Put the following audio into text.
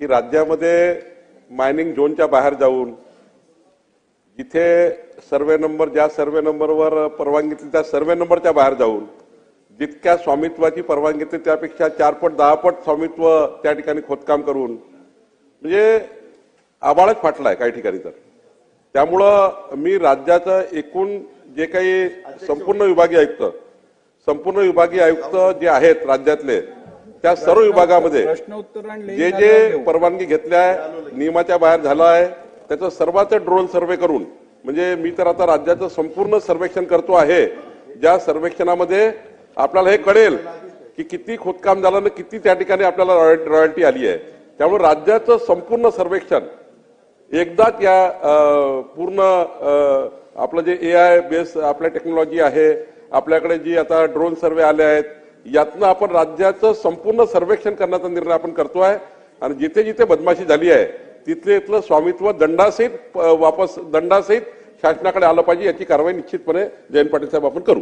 की राज्यामध्ये मायनिंग झोनच्या बाहेर जाऊन जिथे सर्वे नंबर ज्या सर्वे नंबरवर परवानगी घेतली त्या सर्वे नंबरच्या बाहेर जाऊन जितक्या स्वामित्वाची परवानगी घेतली त्यापेक्षा चार पट दहा पट स्वामित्व त्या ठिकाणी खोदकाम करून म्हणजे आबाळच फाटलाय काही ठिकाणी तर. त्यामुळं मी राज्याचं एकूण जे काही संपूर्ण विभागीय आयुक्त संपूर्ण विभागीय आयुक्त जे आहेत राज्यातले त्या सर्व विभागामध्ये जे जे. परवानगी घेतल्या नियमाच्या बाहेर झालं आहे त्याचं सर्वांचं ड्रोन सर्वे करून म्हणजे मी तर आता राज्याचं संपूर्ण सर्वेक्षण करतो आहे ज्या सर्वेक्षणामध्ये आपल्याला हे कळेल की किती खोदकाम झालं आणि किती त्या ठिकाणी आपल्याला रॉयल्टी आली आहे त्यामुळे राज्याचं संपूर्ण सर्वेक्षण एकदाच या पूर्ण आपलं जे ए आय बेस आपल्या टेक्नॉलॉजी आहे आपल्याकडे जी आता ड्रोन सर्वे आले आहेत यातनं आपण राज्याचं संपूर्ण सर्वेक्षण करण्याचा निर्णय आपण करतो आहे. आणि जिथे जिथे बदमाशी झाली आहे तिथले इथलं स्वामित्व दंडासहित वापस दंडासहित शासनाकडे आलं पाहिजे याची कारवाई निश्चितपणे जयंत पाटील साहेब आपण करू.